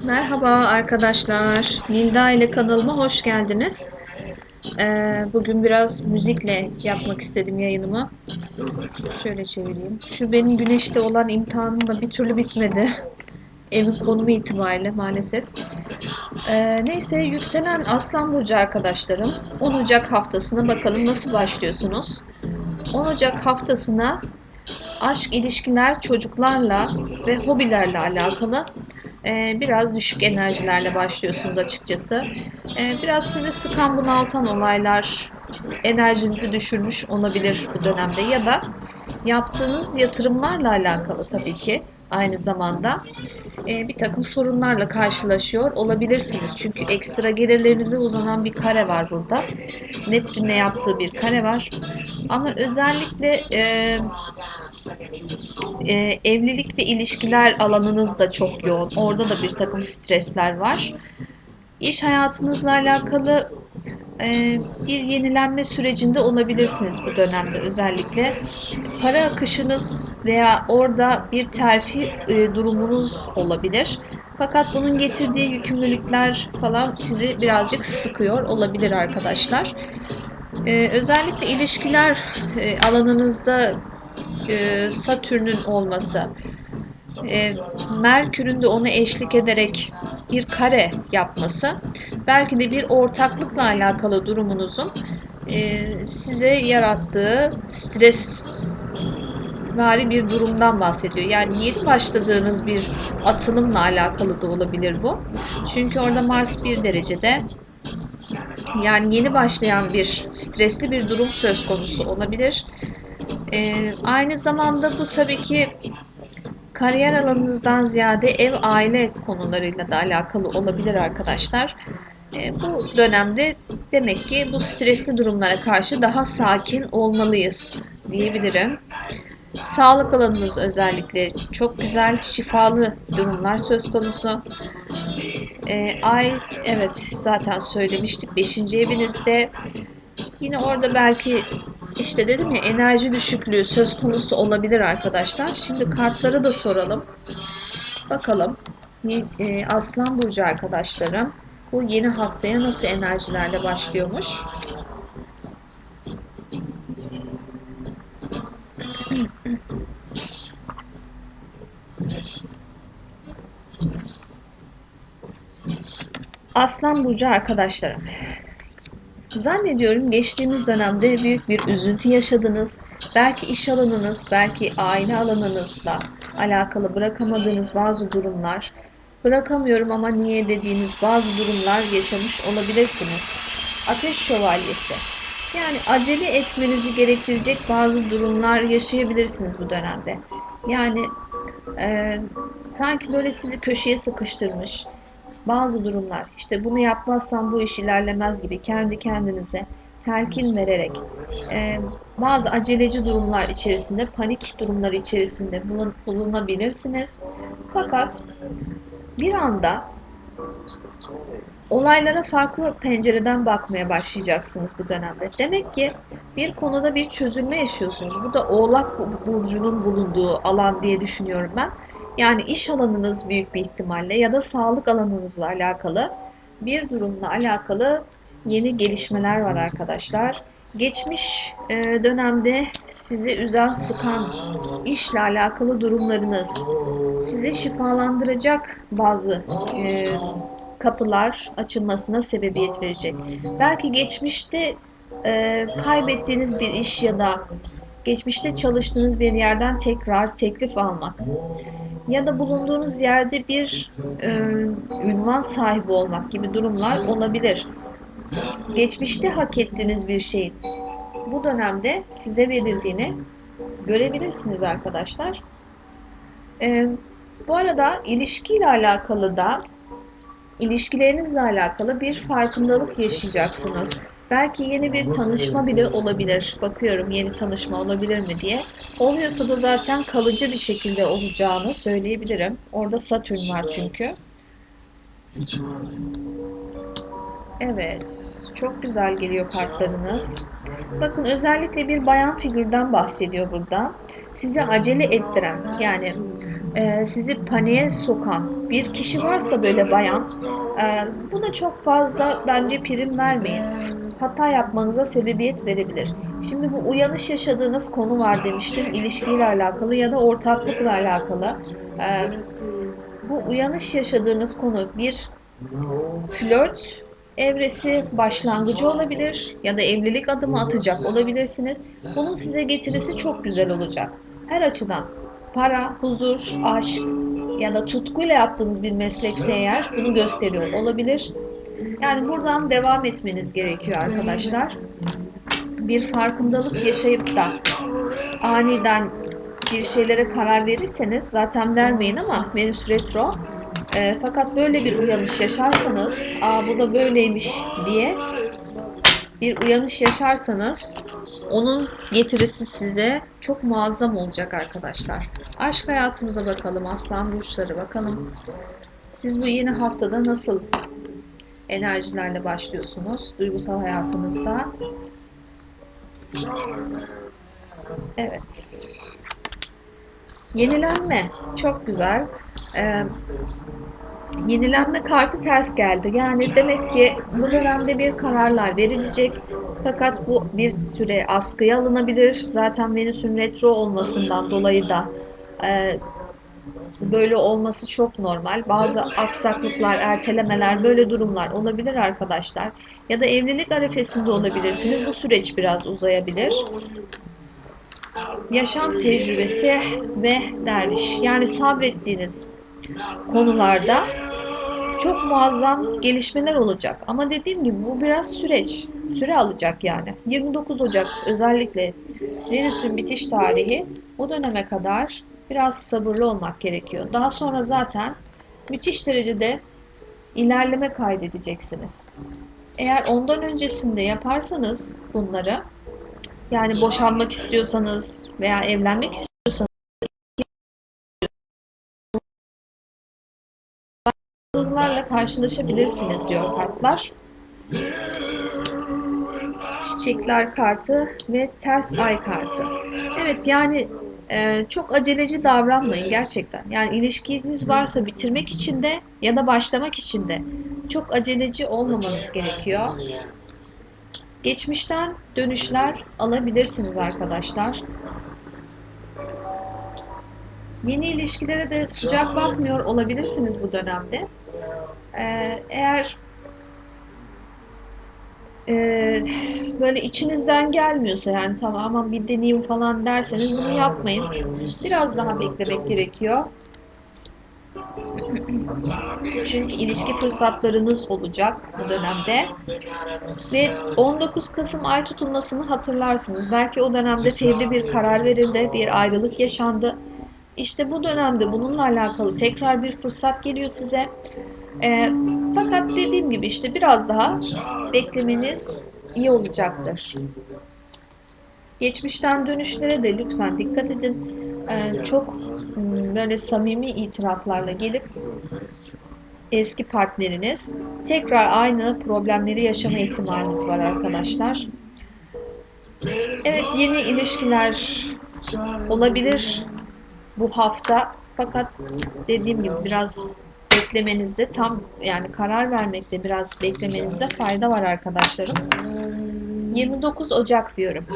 Merhaba arkadaşlar. Nilda ile kanalıma hoş geldiniz. Ee, bugün biraz müzikle yapmak istedim yayınımı. Şöyle çevireyim. Şu benim güneşte olan imtihanım da bir türlü bitmedi. Evin konumu itibariyle maalesef. Ee, neyse yükselen Aslan Burcu arkadaşlarım. 10 Ocak haftasına bakalım nasıl başlıyorsunuz. 10 Ocak haftasına aşk, ilişkiler, çocuklarla ve hobilerle alakalı e, biraz düşük enerjilerle başlıyorsunuz açıkçası. E, biraz sizi sıkan bunaltan olaylar enerjinizi düşürmüş olabilir bu dönemde ya da yaptığınız yatırımlarla alakalı tabii ki aynı zamanda e, bir takım sorunlarla karşılaşıyor olabilirsiniz. Çünkü ekstra gelirlerinize uzanan bir kare var burada. Neptün'le yaptığı bir kare var. Ama özellikle e, e, evlilik ve ilişkiler alanınız da çok yoğun. Orada da bir takım stresler var. İş hayatınızla alakalı e, bir yenilenme sürecinde olabilirsiniz bu dönemde özellikle. Para akışınız veya orada bir terfi e, durumunuz olabilir. Fakat bunun getirdiği yükümlülükler falan sizi birazcık sıkıyor olabilir arkadaşlar. Ee, özellikle ilişkiler e, alanınızda e, Satürn'ün olması, e, Merkür'ün de ona eşlik ederek bir kare yapması, belki de bir ortaklıkla alakalı durumunuzun e, size yarattığı stres vari bir durumdan bahsediyor. Yani yeni başladığınız bir atılımla alakalı da olabilir bu. Çünkü orada Mars bir derecede yani yeni başlayan bir stresli bir durum söz konusu olabilir. Ee, aynı zamanda bu tabii ki kariyer alanınızdan ziyade ev aile konularıyla da alakalı olabilir arkadaşlar. Ee, bu dönemde demek ki bu stresli durumlara karşı daha sakin olmalıyız diyebilirim. Sağlık alanınız özellikle çok güzel, şifalı durumlar söz konusu. Ee, ay evet zaten söylemiştik 5. evinizde. Yine orada belki işte dedim ya enerji düşüklüğü söz konusu olabilir arkadaşlar. Şimdi kartları da soralım. Bakalım e, Aslan Burcu arkadaşlarım bu yeni haftaya nasıl enerjilerle başlıyormuş. Aslan Burcu arkadaşlarım. Zannediyorum geçtiğimiz dönemde büyük bir üzüntü yaşadınız. Belki iş alanınız, belki aile alanınızla alakalı bırakamadığınız bazı durumlar, bırakamıyorum ama niye dediğiniz bazı durumlar yaşamış olabilirsiniz. Ateş şövalyesi. Yani acele etmenizi gerektirecek bazı durumlar yaşayabilirsiniz bu dönemde. Yani e, sanki böyle sizi köşeye sıkıştırmış, bazı durumlar işte bunu yapmazsam bu iş ilerlemez gibi kendi kendinize telkin vererek e, bazı aceleci durumlar içerisinde panik durumlar içerisinde bulun, bulunabilirsiniz. Fakat bir anda olaylara farklı pencereden bakmaya başlayacaksınız bu dönemde. Demek ki bir konuda bir çözülme yaşıyorsunuz. Bu da Oğlak Burcu'nun bulunduğu alan diye düşünüyorum ben. Yani iş alanınız büyük bir ihtimalle ya da sağlık alanınızla alakalı bir durumla alakalı yeni gelişmeler var arkadaşlar. Geçmiş e, dönemde sizi üzen, sıkan işle alakalı durumlarınız sizi şifalandıracak bazı e, kapılar açılmasına sebebiyet verecek. Belki geçmişte e, kaybettiğiniz bir iş ya da geçmişte çalıştığınız bir yerden tekrar teklif almak ya da bulunduğunuz yerde bir e, ünvan sahibi olmak gibi durumlar olabilir. Geçmişte hak ettiğiniz bir şeyin bu dönemde size verildiğini görebilirsiniz arkadaşlar. E, bu arada ilişkiyle alakalı da ilişkilerinizle alakalı bir farkındalık yaşayacaksınız. Belki yeni bir tanışma bile olabilir. Bakıyorum yeni tanışma olabilir mi diye. Oluyorsa da zaten kalıcı bir şekilde olacağını söyleyebilirim. Orada Satürn var çünkü. Evet, çok güzel geliyor kartlarınız. Bakın özellikle bir bayan figürden bahsediyor burada. Sizi acele ettiren, yani e, sizi paniğe sokan bir kişi varsa böyle bayan, e, buna çok fazla bence prim vermeyin. Hata yapmanıza sebebiyet verebilir. Şimdi bu uyanış yaşadığınız konu var demiştim, ilişkiyle alakalı ya da ortaklıkla alakalı. E, bu uyanış yaşadığınız konu bir flört evresi başlangıcı olabilir ya da evlilik adımı atacak olabilirsiniz. Bunun size getirisi çok güzel olacak. Her açıdan para, huzur, aşk ya da tutkuyla yaptığınız bir meslekse eğer bunu gösteriyor olabilir. Yani buradan devam etmeniz gerekiyor arkadaşlar. Bir farkındalık yaşayıp da aniden bir şeylere karar verirseniz zaten vermeyin ama Venüs retro e, fakat böyle bir uyanış yaşarsanız, aa bu da böyleymiş diye bir uyanış yaşarsanız onun getirisi size çok muazzam olacak arkadaşlar. Aşk hayatımıza bakalım, aslan burçları bakalım. Siz bu yeni haftada nasıl enerjilerle başlıyorsunuz duygusal hayatınızda? Evet. Yenilenme çok güzel. Ee, yenilenme kartı ters geldi. Yani demek ki bu dönemde bir kararlar verilecek. Fakat bu bir süre askıya alınabilir. Zaten Venüs'ün retro olmasından dolayı da e, böyle olması çok normal. Bazı aksaklıklar, ertelemeler, böyle durumlar olabilir arkadaşlar. Ya da evlilik arifesinde olabilirsiniz. Bu süreç biraz uzayabilir yaşam tecrübesi ve derviş. Yani sabrettiğiniz konularda çok muazzam gelişmeler olacak. Ama dediğim gibi bu biraz süreç. Süre alacak yani. 29 Ocak özellikle Venüs'ün bitiş tarihi bu döneme kadar biraz sabırlı olmak gerekiyor. Daha sonra zaten müthiş derecede ilerleme kaydedeceksiniz. Eğer ondan öncesinde yaparsanız bunları yani boşanmak istiyorsanız veya evlenmek istiyorsanız sorunlarla karşılaşabilirsiniz diyor kartlar. Çiçekler kartı ve ters ay kartı. Evet yani e, çok aceleci davranmayın gerçekten. Yani ilişkiniz varsa bitirmek için de ya da başlamak için de çok aceleci olmamanız gerekiyor. Geçmişten dönüşler alabilirsiniz arkadaşlar. Yeni ilişkilere de sıcak bakmıyor olabilirsiniz bu dönemde. Ee, eğer e, böyle içinizden gelmiyorsa yani tamamen bir deneyim falan derseniz bunu yapmayın. Biraz daha beklemek gerekiyor. Çünkü ilişki fırsatlarınız olacak bu dönemde. Ve 19 Kasım ay tutulmasını hatırlarsınız. Belki o dönemde fevri bir karar verildi, bir ayrılık yaşandı. İşte bu dönemde bununla alakalı tekrar bir fırsat geliyor size. E, fakat dediğim gibi işte biraz daha beklemeniz iyi olacaktır. Geçmişten dönüşlere de lütfen dikkat edin. E, çok böyle samimi itiraflarla gelip eski partneriniz tekrar aynı problemleri yaşama ihtimaliniz var arkadaşlar. Evet yeni ilişkiler olabilir bu hafta fakat dediğim gibi biraz beklemenizde tam yani karar vermekte biraz beklemenizde fayda var arkadaşlarım. 29 Ocak diyorum.